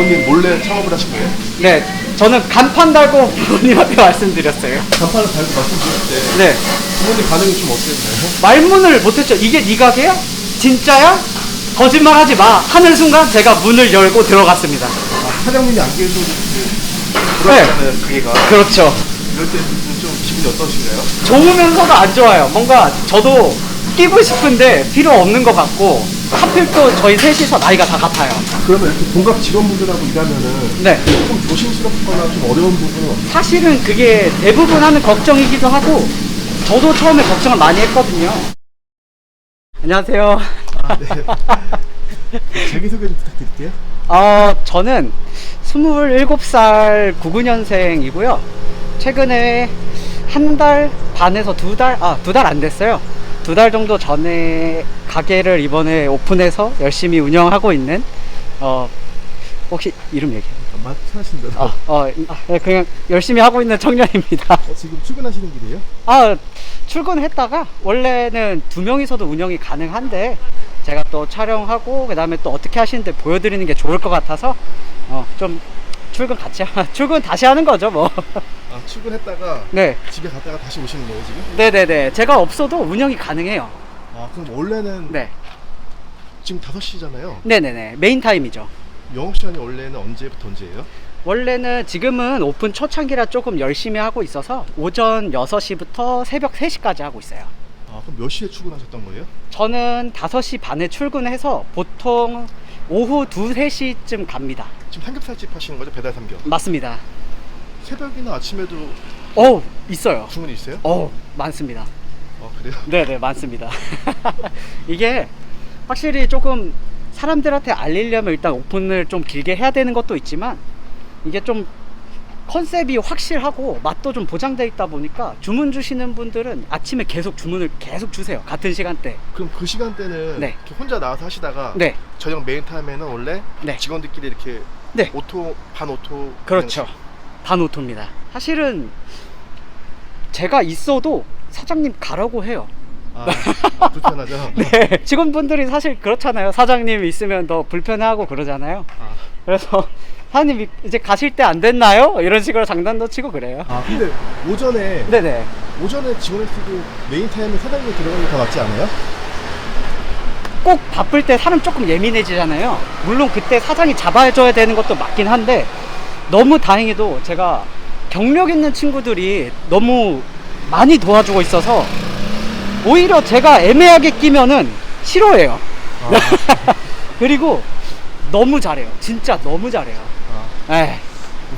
부모님 몰래 창업을 하신 거예요? 네, 저는 간판 달고 부모님한테 말씀드렸어요. 간판을 달고 말씀드릴 때 네, 부모님 반응이 좀 어땠나요? 말문을 못했죠. 이게 네 가게야? 진짜야? 거짓말 하지 마. 하는 순간 제가 문을 열고 들어갔습니다. 아, 사장님이 안 계셔도 불안하잖아요, 가게가. 그렇죠. 이럴 때 좀 기분이 어떠신가요? 좋으면서도 안 좋아요. 뭔가 저도 끼고 싶은데 필요 없는 것 같고 하필 또 저희 셋이서 나이가 다 같아요. 그러면 이렇게 동갑 직원분들하고 일하면은 네. 좀 조심스럽거나 좀 어려운 부분은 없어요? 사실은 그게 대부분 하는 걱정이기도 하고 저도 처음에 걱정을 많이 했거든요. 안녕하세요. 아, 네. 자기소개 좀 부탁드릴게요. 어, 저는 27살 99년생이고요. 최근에 한 달 반에서 두 달, 아, 두 달 안 됐어요. 두 달 정도 전에 가게를 이번에 오픈해서 열심히 운영하고 있는, 어, 혹시 이름 얘기해요? 마트하신 대로. 아, 어, 아, 네, 그냥 열심히 하고 있는 청년입니다. 어, 지금 출근하시는 길이에요? 아, 출근했다가 원래는 두 명이서도 운영이 가능한데 제가 또 촬영하고 그다음에 또 어떻게 하시는데 보여드리는 게 좋을 것 같아서 어, 좀 출근 같이 하, 출근 다시 하는 거죠 뭐. 아, 출근했다가 네, 집에 갔다가 다시 오시는 거예요, 지금? 네, 네, 네. 제가 없어도 운영이 가능해요. 아, 그럼 원래는 네, 지금 5시잖아요. 네, 네, 네. 메인 타임이죠. 영업 시간이 원래는 언제부터 언제예요? 원래는 지금은 오픈 초창기라 조금 열심히 하고 있어서 오전 6시부터 새벽 3시까지 하고 있어요. 아, 그럼 몇 시에 출근하셨던 거예요? 저는 5시 반에 출근해서 보통 오후 2, 3시쯤 갑니다. 지금 삼겹살집 하시는 거죠? 배달 삼겹. 맞습니다. 새벽이나 아침에도 어 있어요. 주문이 있어요? 어 많습니다. 어, 그래요? 네네 많습니다. 이게 확실히 조금 사람들한테 알리려면 일단 오픈을 좀 길게 해야 되는 것도 있지만 이게 좀 컨셉이 확실하고 맛도 좀 보장돼 있다 보니까 주문 주시는 분들은 아침에 계속 주문을 계속 주세요. 같은 시간대. 그럼 그 시간대는 네. 이렇게 혼자 나와서 하시다가 네. 저녁 메인 타임에는 원래 네. 직원들끼리 이렇게 네. 오토 반 오토 그렇죠. 반오토입니다. 사실은 제가 있어도 사장님 가라고 해요. 아, 아, 불편하죠. 네. 직원분들이 사실 그렇잖아요. 사장님 있으면 더 불편해하고 그러잖아요. 아, 그래서 사장님 이- 이제 가실 때 안 됐나요? 이런 식으로 장난도 치고 그래요. 아 근데 오전에 네네. 오전에 쓰고 메인 타임에 사장님이 들어가는 게더 맞지 않아요? 꼭 바쁠 때 사람 조금 예민해지잖아요. 물론 그때 사장이 잡아줘야 되는 것도 맞긴 한데 너무 다행히도 제가 경력 있는 친구들이 너무 많이 도와주고 있어서 오히려 제가 애매하게 끼면은 싫어해요. 그리고 너무 잘해요. 진짜 너무 잘해요. 아, 에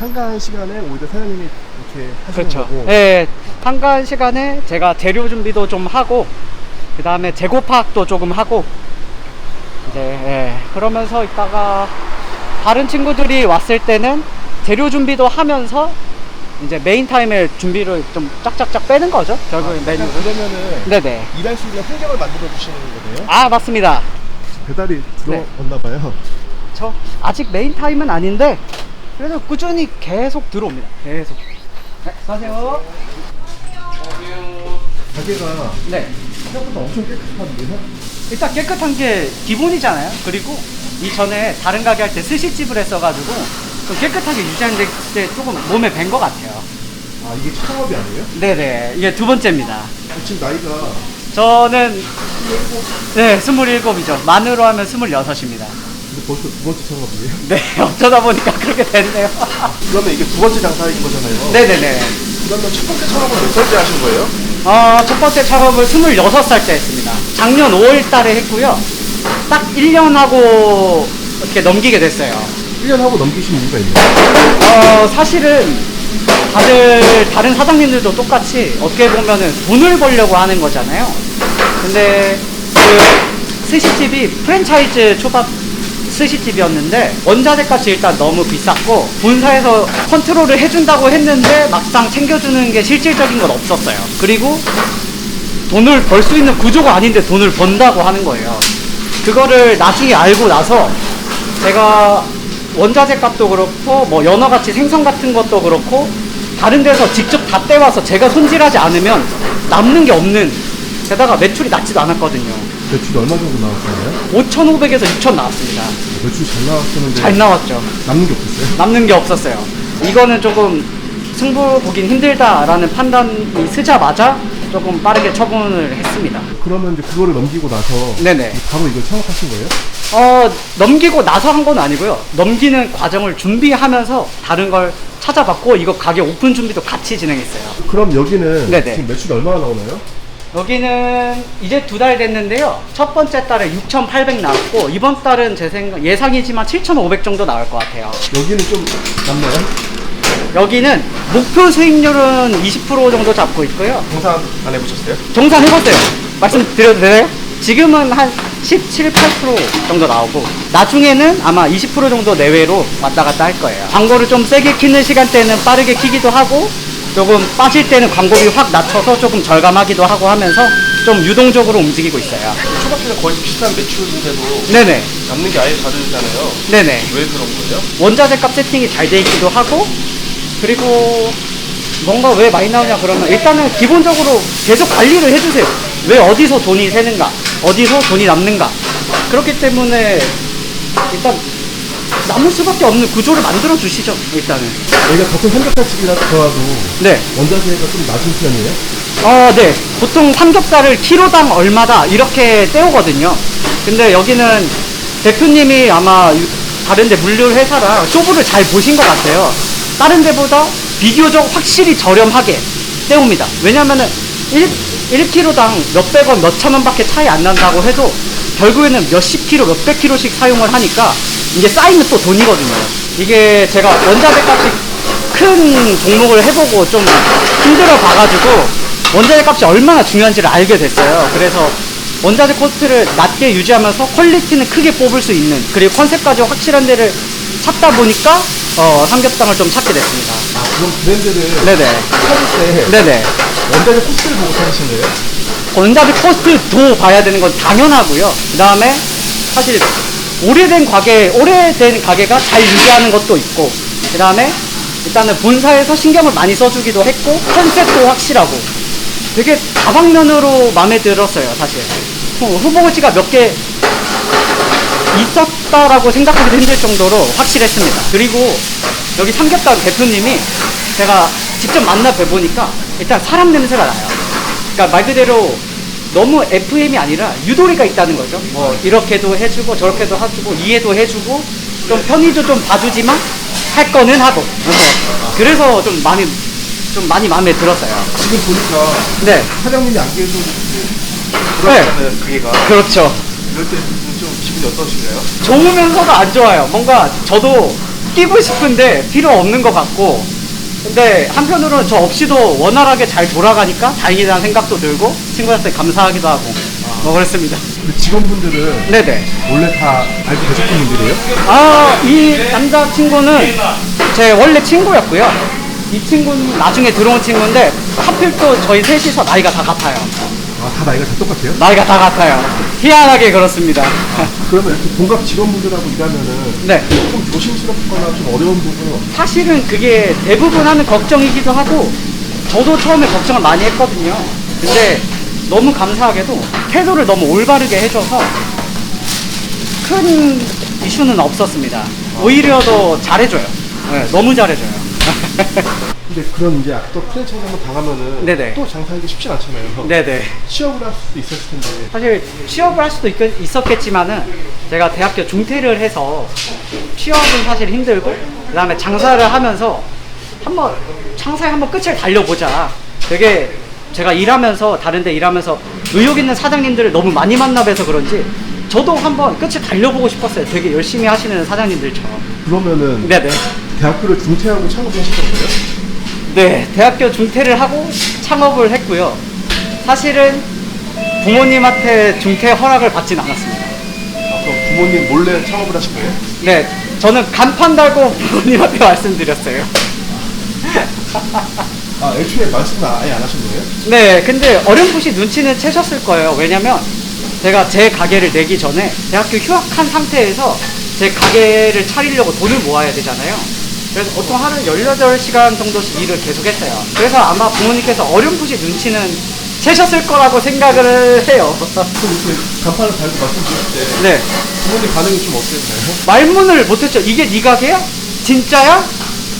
한가한 시간에 오히려 사장님이 이렇게 하시는 그렇죠. 거고 예, 한가한 시간에 제가 재료 준비도 좀 하고, 그 다음에 재고 파악도 조금 하고, 이제, 예, 그러면서 있다가 다른 친구들이 왔을 때는 재료 준비도 하면서 이제 메인 타임에 준비를 좀 짝짝짝 빼는 거죠. 결국에 아, 메뉴를. 그러면은 네네. 일할 수 있는 환경을 만들어 주시는 거네요. 아, 맞습니다. 배달이 들어왔나 봐요. 저 아직 메인 타임은 아닌데, 그래도 꾸준히 계속 들어옵니다. 계속. 네, 수고하세요. 가게가 네. 생각보다 엄청 깨끗한데요? 일단 깨끗한 게 기본이잖아요. 그리고 이전에 다른 가게 할 때 스시집을 했어가지고 좀 깨끗하게 유지하는 데 조금 몸에 밴 것 같아요. 아 이게 창업이 아니에요? 네네. 이게 두 번째입니다. 아, 지금 나이가 저는 네, 27이죠. 만으로 하면 26입니다. 벌써 두 번째 창업이에요? 네, 어쩌다 보니까 그렇게 됐네요. 그러면 이게 두 번째 장사인 거잖아요. 네네네. 그러면 첫 번째 창업은 몇 살 때 하신 거예요? 어, 첫 번째 작업을 26살 때 했습니다. 작년 5월 달에 했고요. 딱 1년 하고 이렇게 넘기게 됐어요. 1년 하고 넘기신 이유가 있나요? 어, 사실은 다들 다른 사장님들도 똑같이 어떻게 보면은 돈을 벌려고 하는 거잖아요. 근데 그 스시집이 프랜차이즈 초밥 스시집이었는데 원자재 값이 일단 너무 비쌌고 본사에서 컨트롤을 해준다고 했는데 막상 챙겨주는 게 실질적인 건 없었어요. 그리고 돈을 벌 수 있는 구조가 아닌데 돈을 번다고 하는 거예요. 그거를 나중에 알고 나서 제가 원자재 값도 그렇고 뭐 연어 같이 생선 같은 것도 그렇고 다른 데서 직접 다 떼와서 제가 손질하지 않으면 남는 게 없는 게다가 매출이 낮지도 않았거든요. 매출이 얼마 정도 나왔었나요? 5,500에서 6,000 나왔습니다. 매출이 잘 나왔었는데 잘 나왔죠. 남는 게 없었어요? 남는 게 없었어요. 이거는 조금 승부 보긴 힘들다라는 판단이 쓰자마자 조금 빠르게 처분을 했습니다. 그러면 이제 그거를 넘기고 나서 네네. 바로 이걸 창업하신 거예요? 어, 넘기고 나서 한 건 아니고요. 넘기는 과정을 준비하면서 다른 걸 찾아봤고, 이거 가게 오픈 준비도 같이 진행했어요. 그럼 여기는 네네. 지금 매출이 얼마나 나오나요? 여기는 이제 두 달 됐는데요. 첫 번째 달에 6,800 나왔고, 이번 달은 제 생각, 예상이지만 7,500 정도 나올 것 같아요. 여기는 좀 남나요? 여기는 목표 수익률은 20% 정도 잡고 있고요. 공산 안 해보셨어요? 정산 해봤어요. 말씀드려도 되나요? 지금은 한 17, 8% 정도 나오고 나중에는 아마 20% 정도 내외로 왔다 갔다 할 거예요. 광고를 좀 세게 키는 시간대는 빠르게 키기도 하고 조금 빠질 때는 광고비 확 낮춰서 조금 절감하기도 하고 하면서 좀 유동적으로 움직이고 있어요. 초밥집은 거의 비슷한 매출인데도 네네. 남는 게 아예 다르잖아요. 네네. 왜 그런 거예요? 원자재 값 세팅이 잘 돼 있기도 하고 그리고 뭔가 왜 많이 나오냐 그러면 일단은 기본적으로 계속 관리를 해주세요 왜 어디서 돈이 새는가 어디서 돈이 남는가 그렇기 때문에 일단 남을 수밖에 없는 구조를 만들어 주시죠 일단은 여기가 같은 삼겹살집이라도 네 원자재가 좀 낮은 편이에요? 어, 네. 보통 삼겹살을 키로당 얼마다 이렇게 떼오거든요. 근데 여기는 대표님이 아마 유- 다른데 물류 회사랑 쇼부를 잘 보신 것 같아요. 다른 데보다 비교적 확실히 저렴하게 떼옵니다. 왜냐면은 1, 1kg당 몇백 원, 몇천 원밖에 차이 안 난다고 해도 결국에는 몇십 킬로, 몇백 킬로씩 사용을 하니까 이게 쌓이면 또 돈이거든요. 이게 제가 원자재 값이 큰 종목을 해보고 좀 힘들어 봐가지고 원자재 값이 얼마나 중요한지를 알게 됐어요. 그래서 원자재 코스트를 낮게 유지하면서 퀄리티는 크게 뽑을 수 있는 그리고 컨셉까지 확실한 데를 찾다 보니까 어, 삼겹살을 좀 찾게 됐습니다. 아 그럼 브랜드를 네네. 찾을 때 네네. 원자재 코스트를 보고 찾으신 거예요? 원자재 코스트도 봐야 되는 건 당연하고요. 그 다음에 사실 오래된 가게, 오래된 가게가 잘 유지하는 것도 있고, 그 다음에 일단은 본사에서 신경을 많이 써주기도 했고, 컨셉도 확실하고, 되게 다방면으로 마음에 들었어요, 사실. 후- 후보지가 몇 개 있었다라고 생각하기도 힘들 정도로 확실했습니다. 그리고 여기 삼겹살 대표님이 제가 직접 만나 뵈보니까 일단 사람 냄새가 나요. 그러니까 말 그대로 너무 FM이 아니라 유도리가 있다는 거죠. 뭐 이렇게도 해주고 저렇게도 해주고 이해도 해주고 좀 편의도 좀 봐주지만 할 거는 하고. 그래서 좀 많이 좀 많이 마음에 들었어요. 지금 보니까 네, 사장님이 안 계셔도 불안하잖아요, 가게가. 그렇죠. 이럴 때 좀 기분이 어떠신가요? 좋으면서도 안 좋아요. 뭔가 저도 끼고 싶은데 필요 없는 것 같고, 근데 한편으로는 저 없이도 원활하게 잘 돌아가니까 다행이라는 생각도 들고, 친구한테 감사하기도 하고, 뭐 그랬습니다. 근데 직원분들은 네네. 원래 다 알고 계셨던 분들이에요? 아, 이 남자친구는 제 원래 친구였고요. 이 친구는 나중에 들어온 친구인데, 하필 또 저희 셋이서 나이가 다 같아요. 아 다 나이가 다 똑같아요? 나이가 다 같아요. 희한하게 그렇습니다. 그러면 이렇게 동갑 직원분들하고 일하면은 네. 좀 조심스럽거나 좀 어려운 부분은 없어요? 사실은 그게 대부분 하는 걱정이기도 하고 저도 처음에 걱정을 많이 했거든요. 근데 너무 감사하게도 태도를 너무 올바르게 해줘서 큰 이슈는 없었습니다. 오히려 더 잘해줘요. 네, 너무 잘해줘요. 근데 그런 이제 또 프랜차이즈 한번 당하면은 네네. 또 장사하기 쉽진 않잖아요. 네네. 취업을 할 수도 있었을 텐데. 사실 취업을 할 수도 있, 있었겠지만은 제가 대학교 중퇴를 해서 취업은 사실 힘들고 그 다음에 장사를 하면서 한번 장사에 한번 끝을 달려보자 되게 제가 일하면서 다른 데 일하면서 의욕 있는 사장님들을 너무 많이 만나뵈서 그런지 저도 한번 끝을 달려보고 싶었어요 되게 열심히 하시는 사장님들처럼 그러면은 네네 대학교를 중퇴하고 창업을 하셨던 거예요? 네, 대학교 중퇴를 하고 창업을 했고요. 사실은 부모님한테 중퇴 허락을 받진 않았습니다. 아, 그럼 부모님 몰래 창업을 하신 거예요? 네, 저는 간판 달고 부모님한테 말씀드렸어요. 아, 애초에 말씀을 아예 안 하신 거예요? 네, 근데 어렴풋이 눈치는 채셨을 거예요. 왜냐면 제가 제 가게를 내기 전에 대학교 휴학한 상태에서 제 가게를 차리려고 돈을 모아야 되잖아요. 그래서 보통 하루 18시간 정도씩 일을 계속 했어요. 그래서 아마 부모님께서 어렴풋이 눈치는 채셨을 거라고 생각을 해요. 간판을 달고 말씀드릴 때 네. 부모님 반응이 좀 어땠나요? 말문을 못했죠. 이게 네 가게야? 진짜야?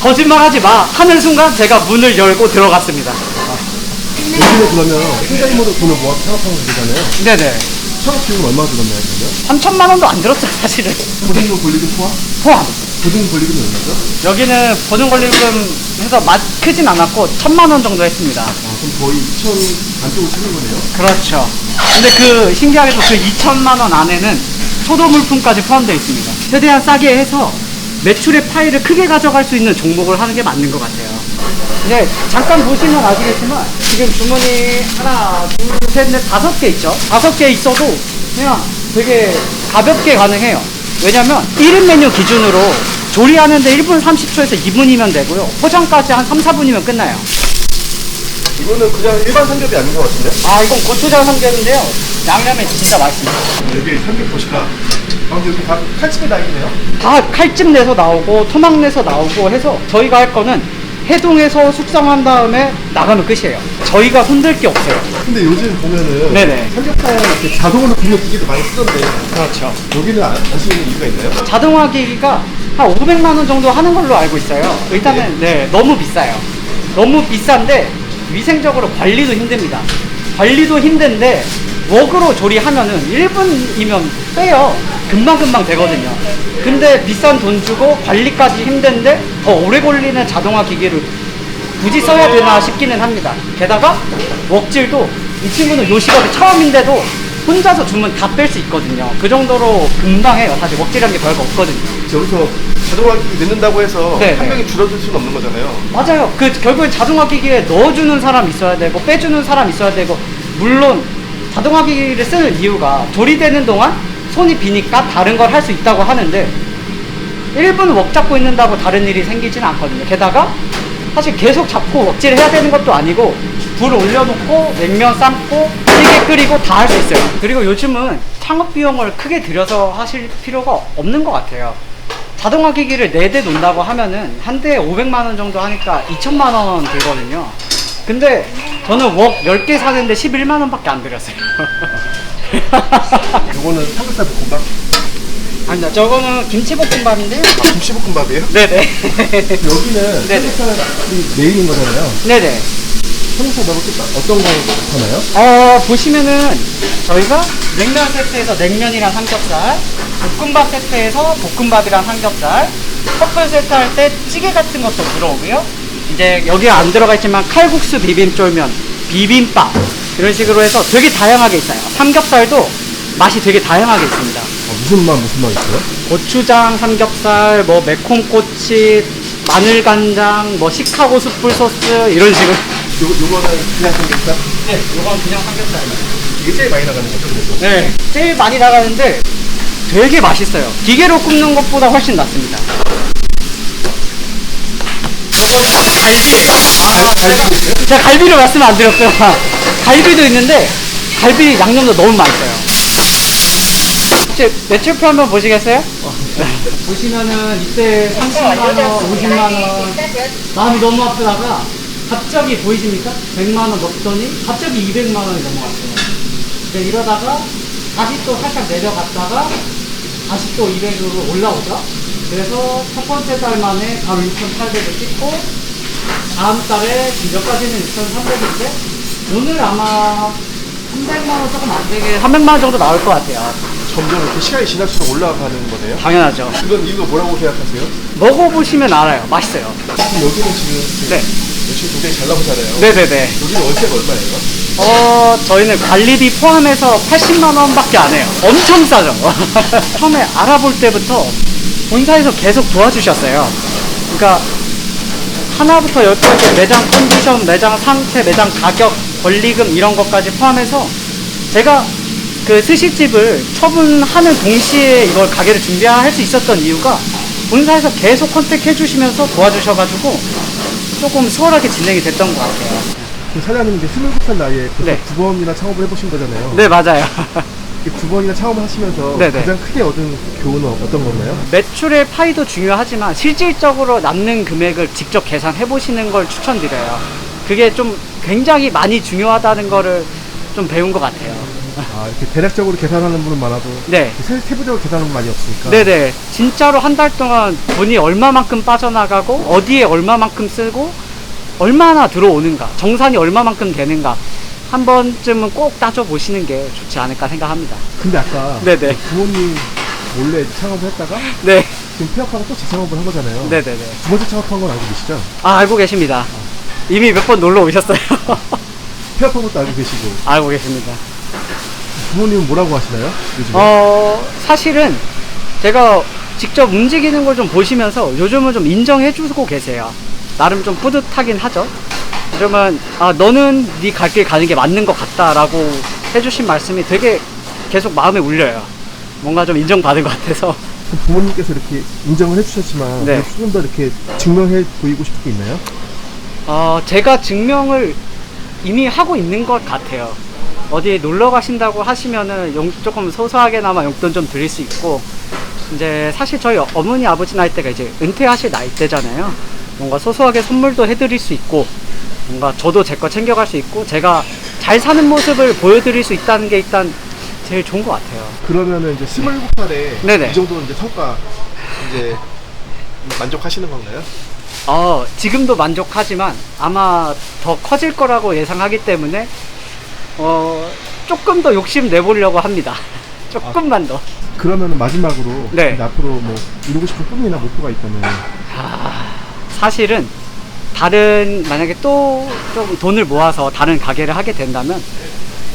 거짓말 하지 마. 하는 순간 제가 문을 열고 들어갔습니다. 요즘에 그러면 팀장님으로 돈을 모아서 창업하는 거잖아요. 네네. 창업 비용은 얼마 들었나요, 그러면? 3천만 원도 안 들었죠, 사실은. 보증금 권리금 포함? 포함. 보증금 권리금이 얼마죠? 여기는 보증 권리금 해서 맛 크진 않았고, 천만 원 정도 했습니다. 아, 그럼 거의 2천 안쪽으로 쓰는 거네요. 그렇죠. 근데 그 신기하게도 그 2천만 원 안에는 초도 물품까지 포함되어 있습니다. 최대한 싸게 해서 매출의 파이를 크게 가져갈 수 있는 종목을 하는 게 맞는 것 같아요. 이제 잠깐 보시면 아시겠지만 지금 주머니 하나, 둘, 셋, 넷, 다섯 개 있죠. 다섯 개 있어도 그냥 되게 가볍게 가능해요. 왜냐면 1인 메뉴 기준으로 조리하는데 1분 30초에서 2분이면 되고요. 포장까지 한 3, 4분이면 끝나요. 이거는 그냥 일반 삼겹이 아닌 것 같은데? 아 이건 고추장 삼겹인데요 양념이 진짜 맛있습니다 여기 삼겹 보시까 아, 여기 다 칼집에 나 있네요. 다 칼집 내서 나오고 토막 내서 나오고 해서 저희가 할 거는 해동해서 숙성한 다음에 나가면 끝이에요. 저희가 손댈 게 없어요. 근데 요즘 보면은 네네. 삼겹살 이렇게 자동으로 굽는 기계도 많이 쓰던데. 그렇죠. 여기는 안, 안 쓰는 이유가 있나요? 자동화 기기가 한 500만 원 정도 하는 걸로 알고 있어요. 일단은 네 너무 비싸요. 너무 비싼데 위생적으로 관리도 힘듭니다. 관리도 힘든데 웍으로 조리하면은 1분이면 빼요 금방금방 되거든요 근데 비싼 돈 주고 관리까지 힘든데 더 오래 걸리는 자동화 기기를 굳이 써야 되나 싶기는 합니다 게다가 웍질도 이 친구는 요식업이 처음인데도 혼자서 주문 다 뺄 수 있거든요 그 정도로 금방 해요 사실 웍질한 게 별거 없거든요 여기서 자동화 기기 넣는다고 해서 네, 한 네. 명이 줄어들 수는 없는 거잖아요. 맞아요. 그 결국엔 자동화 기기에 넣어주는 사람 있어야 되고 빼주는 사람 있어야 되고 물론 자동화 기기를 쓰는 이유가 조리되는 동안 손이 비니까 다른 걸 할 수 있다고 하는데 1분 웍 잡고 있는다고 다른 일이 생기진 않거든요. 게다가 사실 계속 잡고 웍질을 해야 되는 것도 아니고 불 올려놓고 냉면 삶고 찌개 끓이고 다 할 수 있어요. 그리고 요즘은 창업 비용을 크게 들여서 하실 필요가 없는 것 같아요. 자동화 기기를 4대 놓는다고 하면은 한 대에 500만 원 정도 하니까 2천만 원 들거든요. 근데 저는 웍 10개 사는데 11만 원밖에 안 들였어요. 요거는 삼겹살 볶음밥? 아니다, 저거는 김치볶음밥인데요. 아, 김치볶음밥이에요? 네네. 여기는 네네. 삼겹살이 메인인 거잖아요. 네네. 삼겹살 먹을 때 어떤 거 하나요? 어, 보시면은 저희가 냉면 세트에서 냉면이랑 삼겹살, 볶음밥 세트에서 볶음밥이랑 삼겹살, 커플 세트 할 때 찌개 같은 것도 들어오고요. 이제 여기 안 들어가 있지만 칼국수 비빔쫄면, 비빔밥 이런 식으로 해서 되게 다양하게 있어요. 삼겹살도 맛이 되게 다양하게 있습니다. 어, 무슨 맛 무슨 맛 있어요? 고추장 삼겹살, 뭐 매콤꼬치, 마늘 간장, 뭐 시카고 숯불 소스 이런 식으로. 요, 요거는 그냥 삼겹살? 네, 이건 그냥 삼겹살입니다. 이게 제일 많이 나가는 거죠, 그래서? 네, 제일 많이 나가는데 되게 맛있어요. 기계로 굽는 것보다 훨씬 낫습니다. 아, 제가, 제가 갈비를 말씀 안 드렸고요. 갈비도 있는데 갈비 양념도 너무 맛있어요. 혹시 매출표 한번 보시겠어요? 보시면은 이때 30만 원, 50만 원 마음이 너무 아프다가 갑자기 보이십니까? 100만 원 먹더니 갑자기 200만 원이 넘어갔어요. 근데 이러다가 다시 또 살짝 내려갔다가 다시 또 200으로 올라오죠. 그래서 첫 번째 달 만에 바로 6,800을 찍고 다음 달에 지금 몇 가지는 6,300인데 오늘 아마 300만 원 조금 안 되게 300만 원 정도 나올 것 같아요. 점점 이렇게 시간이 지날수록 올라가는 거네요. 당연하죠. 그건 이유가 뭐라고 생각하세요? 먹어보시면 알아요. 맛있어요. 지금 여기는 지금 네. 매출 굉장히 잘 나오잖아요. 네네네. 여기는 월세가 얼마예요? 어, 저희는 관리비 포함해서 80만 원밖에 안 해요. 엄청 싸죠. 처음에 알아볼 때부터 본사에서 계속 도와주셨어요. 그러니까 하나부터 열까지 매장 컨디션, 매장 상태, 매장 가격, 권리금 이런 것까지 포함해서 제가 그 스시집을 처분하는 동시에 이걸 가게를 준비할 수 있었던 이유가 본사에서 계속 컨택해 주시면서 도와주셔가지고 조금 수월하게 진행이 됐던 것 같아요. 그 사장님 이제 22살 나이에 네. 두 번이나 창업을 해보신 거잖아요. 네, 맞아요. 이두 번이나 창업을 하시면서 네네. 가장 크게 얻은 교훈은 어떤 건가요? 매출의 파이도 중요하지만 실질적으로 남는 금액을 직접 계산해 보시는 걸 추천드려요. 그게 좀 굉장히 많이 중요하다는 거를 좀 배운 것 같아요. 아, 이렇게 대략적으로 계산하는 분은 많아도 네. 세, 세부적으로 계산하는 분 많이 없으니까. 네네. 진짜로 한 달 동안 돈이 얼마만큼 빠져나가고, 어디에 얼마만큼 쓰고, 얼마나 들어오는가, 정산이 얼마만큼 되는가, 한 번쯤은 꼭 따져보시는 게 좋지 않을까 생각합니다. 근데 아까 네네. 부모님 몰래 창업을 했다가 네. 지금 폐업하고 또 재창업을 한 거잖아요. 네네네. 두 번째 창업한 건 알고 계시죠? 아, 알고 계십니다. 이미 몇 번 놀러 오셨어요. 폐업한 것도 알고 계시고. 알고 계십니다. 부모님은 뭐라고 하시나요? 요즘에? 어, 사실은 제가 직접 움직이는 걸 좀 보시면서 요즘은 좀 인정해 주고 계세요. 나름 좀 뿌듯하긴 하죠. 그러면 아 너는 네 갈 길 가는 게 맞는 것 같다라고 해주신 말씀이 되게 계속 마음에 울려요. 뭔가 좀 인정받은 것 같아서. 그럼 부모님께서 이렇게 인정을 해주셨지만 네. 조금 더 이렇게 증명해 보이고 싶은 게 있나요? 어, 제가 증명을 이미 하고 있는 것 같아요. 어디 놀러 가신다고 하시면은 용, 조금 소소하게나마 용돈 좀 드릴 수 있고, 이제 사실 저희 어머니 아버지 나이 때가 이제 은퇴하실 나이 때잖아요. 뭔가 소소하게 선물도 해드릴 수 있고, 뭔가 저도 제 거 챙겨갈 수 있고, 제가 잘 사는 모습을 보여드릴 수 있다는 게 일단 제일 좋은 것 같아요. 그러면은 이제 27살에 네네. 이 정도 이제 성과 이제 만족하시는 건가요? 어, 지금도 만족하지만 아마 더 커질 거라고 예상하기 때문에 어, 조금 더 욕심 내보려고 합니다. 조금만 더. 그러면은 마지막으로 네. 이제 앞으로 뭐 이루고 싶은 꿈이나 목표가 있다면 사실은 다른 만약에 또 좀 돈을 모아서 다른 가게를 하게 된다면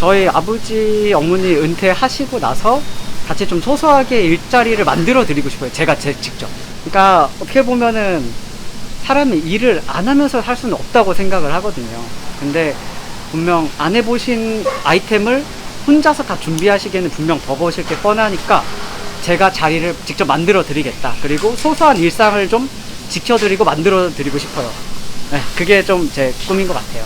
저희 아버지 어머니 은퇴하시고 나서 같이 좀 소소하게 일자리를 만들어 드리고 싶어요. 제가 제 직접. 그러니까 어떻게 보면은 사람이 일을 안 하면서 살 수는 없다고 생각을 하거든요. 근데 분명 안 해보신 아이템을 혼자서 다 준비하시기에는 분명 버거우실 게 뻔하니까 제가 자리를 직접 만들어 드리겠다. 그리고 소소한 일상을 좀 지켜드리고 만들어 드리고 싶어요. 네, 그게 좀 제 꿈인 것 같아요.